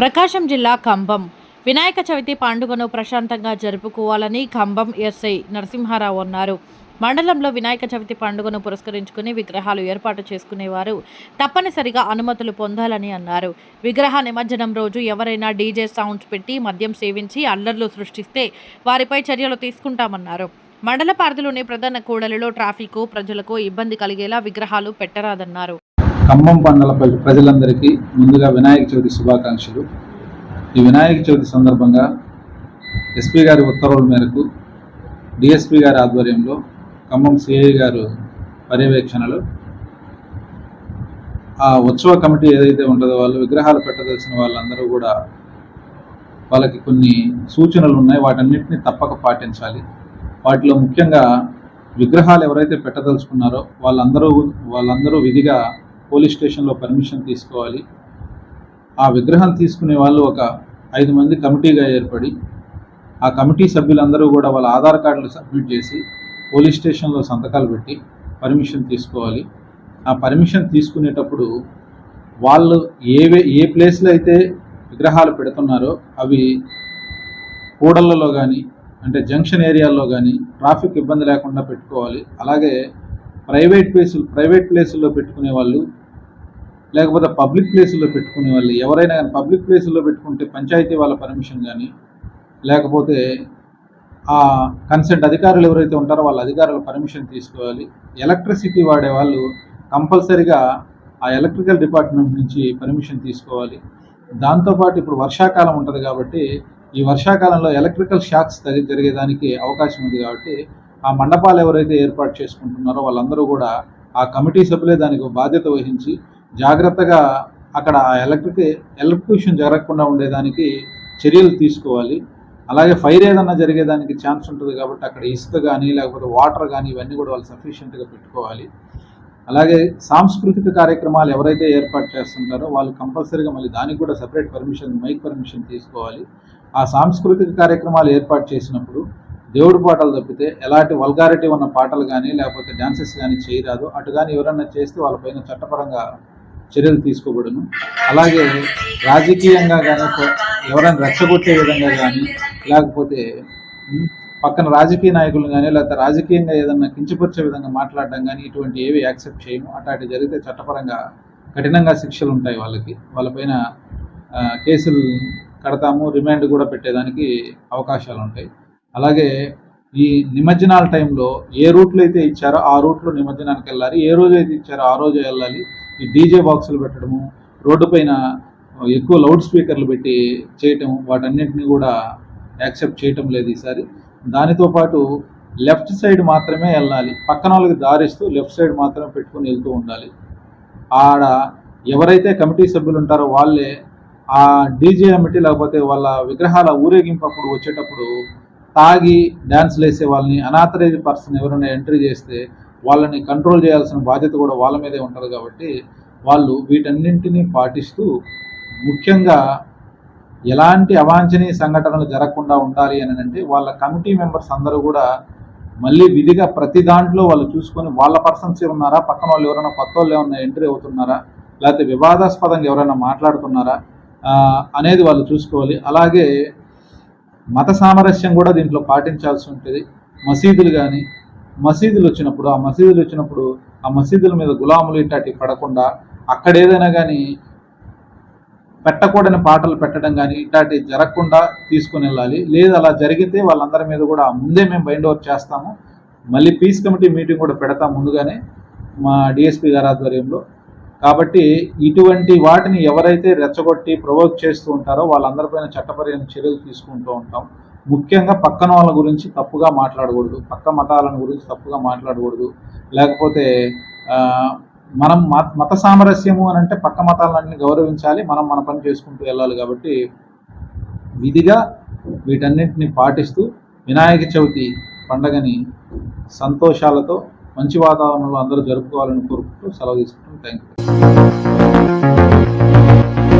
ప్రకాశం జిల్లా కంభం వినాయక చవితి పండుగను ప్రశాంతంగా జరుపుకోవాలని ఖంభం ఎస్ఐ నరసింహారావు అన్నారు. మండలంలో వినాయక చవితి పండుగను పురస్కరించుకుని విగ్రహాలు ఏర్పాటు చేసుకునేవారు. తప్పనిసరిగా అనుమతులు పొందాలని అన్నారు. విగ్రహ నిమజ్జనం రోజు ఎవరైనా డీజే సౌండ్స్ పెట్టి మద్యం సేవించి అల్లర్లు సృష్టిస్తే వారిపై చర్యలు తీసుకుంటామన్నారు. మండల పరిధిలోని ప్రధాన కూడలిలో ట్రాఫిక్ ప్రజలకు ఇబ్బంది కలిగేలా విగ్రహాలు పెట్టరాదన్నారు. ఖమ్మం పండల ప్రజలందరికీ ముందుగా వినాయక చవితి శుభాకాంక్షలు. ఈ వినాయక చవితి సందర్భంగా ఎస్పీ గారి ఉత్తర్వుల మేరకు డిఎస్పీ గారి ఆధ్వర్యంలో ఖమ్మం సిఐ గారు పర్యవేక్షణలో ఆ ఉత్సవ కమిటీ ఏదైతే ఉంటుందో వాళ్ళు విగ్రహాలు పెట్టదలసిన వాళ్ళందరూ కూడా వాళ్ళకి కొన్ని సూచనలు ఉన్నాయి. వాటన్నిటిని తప్పక పాటించాలి. వాటిలో ముఖ్యంగా విగ్రహాలు ఎవరైతే పెట్టదలుచుకున్నారో వాళ్ళందరూ వాళ్ళందరూ విధిగా పోలీస్ స్టేషన్లో పర్మిషన్ తీసుకోవాలి. ఆ విగ్రహం తీసుకునే వాళ్ళు ఒక ఐదు మంది కమిటీగా ఏర్పడి ఆ కమిటీ సభ్యులందరూ కూడా వాళ్ళ ఆధార్ కార్డులు సబ్మిట్ చేసి పోలీస్ స్టేషన్లో సంతకాలు పెట్టి పర్మిషన్ తీసుకోవాలి. ఆ పర్మిషన్ తీసుకునేటప్పుడు వాళ్ళు ఏవే ఏ ప్లేస్లో అయితే విగ్రహాలు పెడుతున్నారో అవి కూడళ్ళలో కానీ అంటే జంక్షన్ ఏరియాల్లో కానీ ట్రాఫిక్ ఇబ్బంది లేకుండా పెట్టుకోవాలి. అలాగే ప్రైవేట్ ప్లేసులు ప్రైవేట్ ప్లేసుల్లో పెట్టుకునే వాళ్ళు లేకపోతే పబ్లిక్ ప్లేసుల్లో పెట్టుకునే వాళ్ళు ఎవరైనా కానీ పబ్లిక్ ప్లేసుల్లో పెట్టుకుంటే పంచాయతీ వాళ్ళ పర్మిషన్ కానీ లేకపోతే ఆ కన్సెంట్ అధికారులు ఎవరైతే ఉంటారో వాళ్ళ అధికారులు పర్మిషన్ తీసుకోవాలి. ఎలక్ట్రిసిటీ వాడే వాళ్ళు కంపల్సరిగా ఆ ఎలక్ట్రికల్ డిపార్ట్మెంట్ నుంచి పర్మిషన్ తీసుకోవాలి. దాంతోపాటు ఇప్పుడు వర్షాకాలం ఉంటుంది కాబట్టి ఈ వర్షాకాలంలో ఎలక్ట్రికల్ షాక్స్ తగి జరిగేదానికి అవకాశం ఉంది కాబట్టి ఆ మండపాలు ఎవరైతే ఏర్పాటు చేసుకుంటున్నారో వాళ్ళందరూ కూడా ఆ కమిటీ సభ్యులే దానికి ఒక బాధ్యత వహించి జాగ్రత్తగా అక్కడ ఆ ఎలక్ట్రిక్ ఎలక్ట్రిక్యూషన్ జరగకుండా ఉండేదానికి చర్యలు తీసుకోవాలి. అలాగే ఫైర్ ఏదన్నా జరిగేదానికి ఛాన్స్ ఉంటుంది కాబట్టి అక్కడ ఇసుక కానీ లేకపోతే వాటర్ కానీ ఇవన్నీ కూడా వాళ్ళు సఫిషియెంట్గా పెట్టుకోవాలి. అలాగే సాంస్కృతిక కార్యక్రమాలు ఎవరైతే ఏర్పాటు చేస్తుంటారో వాళ్ళు కంపల్సరీగా మళ్ళీ దానికి కూడా సపరేట్ పర్మిషన్ మైక్ పర్మిషన్ తీసుకోవాలి. ఆ సాంస్కృతిక కార్యక్రమాలు ఏర్పాటు చేసినప్పుడు దేవుడి పాటలు తప్పితే ఎలాంటి వల్గారిటీ ఉన్న పాటలు కానీ లేకపోతే డ్యాన్సెస్ కానీ చేయరాదు. అటు కానీ ఎవరన్నా చేస్తే వాళ్ళపైన చట్టపరంగా చర్యలు తీసుకోబడును. అలాగే రాజకీయంగా కానీ ఎవరైనా రెచ్చగొట్టే విధంగా కానీ లేకపోతే పక్కన రాజకీయ నాయకులు కానీ లేకపోతే రాజకీయంగా ఏదన్నా కించపరిచే విధంగా మాట్లాడడం కానీ ఇటువంటి ఏవి యాక్సెప్ట్ చేయము అట్లాంటి జరిగితే చట్టపరంగా కఠినంగా శిక్షలు ఉంటాయి వాళ్ళకి. వాళ్ళపైన కేసులు కడతాము రిమాండ్ కూడా పెట్టేదానికి అవకాశాలు ఉంటాయి. అలాగే ఈ నిమజ్జనాల టైంలో ఏ రూట్లో అయితే ఇచ్చారో ఆ రూట్లో నిమజ్జనానికి వెళ్ళాలి. ఏ రోజు అయితే ఇచ్చారో ఆ రోజు వెళ్ళాలి. ఈ డీజే బాక్సులు పెట్టడము రోడ్డు పైన ఎక్కువ లౌడ్ స్పీకర్లు పెట్టి చేయటం వాటన్నిటిని కూడా యాక్సెప్ట్ చేయటం లేదు ఈసారి. దానితో పాటు లెఫ్ట్ సైడ్ మాత్రమే వెళ్ళాలి. పక్కన వాళ్ళకి దారిస్తూ లెఫ్ట్ సైడ్ మాత్రమే పెట్టుకుని వెళ్తూ ఉండాలి. ఆడ ఎవరైతే కమిటీ సభ్యులు ఉంటారో వాళ్ళే ఆ డీజే కమిటీ లేకపోతే వాళ్ళ విగ్రహాల ఊరేగింపు అప్పుడు వచ్చేటప్పుడు తాగి డ్యాన్స్లు వేసే వాళ్ళని అనాథరైజ్ పర్సన్ ఎవరైనా ఎంట్రీ చేస్తే వాళ్ళని కంట్రోల్ చేయాల్సిన బాధ్యత కూడా వాళ్ళ మీదే ఉంటుంది కాబట్టి వాళ్ళు వీటన్నింటినీ పాటిస్తూ ముఖ్యంగా ఎలాంటి అవాంఛనీయ సంఘటనలు జరగకుండా ఉండాలి అని అంటే వాళ్ళ కమిటీ మెంబర్స్ అందరూ కూడా మళ్ళీ విధిగా ప్రతి దాంట్లో వాళ్ళు చూసుకొని వాళ్ళ పర్సన్స్ ఉన్నారా పక్కన వాళ్ళు ఎవరైనా కొత్త వాళ్ళు ఏమైనా ఎంట్రీ అవుతున్నారా? లేకపోతే వివాదాస్పదంగా ఎవరైనా మాట్లాడుతున్నారా? అనేది వాళ్ళు చూసుకోవాలి. అలాగే మత సామరస్యం కూడా దీంట్లో పాటించాల్సి ఉంటుంది. మసీదులు కానీ మసీదులు వచ్చినప్పుడు ఆ మసీదులు వచ్చినప్పుడు ఆ మసీదుల మీద గులాములు ఇట్లాంటివి పడకుండా అక్కడ ఏదైనా కానీ పెట్టకూడని పాటలు పెట్టడం కానీ ఇట్లాంటివి జరగకుండా తీసుకుని వెళ్ళాలి. లేదు అలా జరిగితే వాళ్ళందరి మీద కూడా ముందే మేము బైండ్ అవుట్ చేస్తాము. మళ్ళీ పీస్ కమిటీ మీటింగ్ కూడా పెడతాం ముందుగానే మా డిఎస్పీ గారి ఆధ్వర్యంలో. కాబట్టి ఇటువంటి వాటిని ఎవరైతే రెచ్చగొట్టి ప్రొవోక్ చేస్తూ ఉంటారో వాళ్ళందరిపైన చట్టపరమైన చర్యలు తీసుకుంటూ ఉంటాం. ముఖ్యంగా పక్కన వాళ్ళ గురించి తప్పుగా మాట్లాడకూడదు. పక్క మతాలను గురించి తప్పుగా మాట్లాడకూడదు. లేకపోతే మనం మత మత సామరస్యము అని అంటే పక్క మతాలన్నీ గౌరవించాలి. మనం మన పని చేసుకుంటూ వెళ్ళాలి కాబట్టి విధిగా వీటన్నిటిని పాటిస్తూ వినాయక చవితి పండగని సంతోషాలతో మంచి వాతావరణంలో అందరూ జరుపుకోవాలని కోరుకుంటూ సెలవు తీసుకుంటాం థ్యాంక్ యూ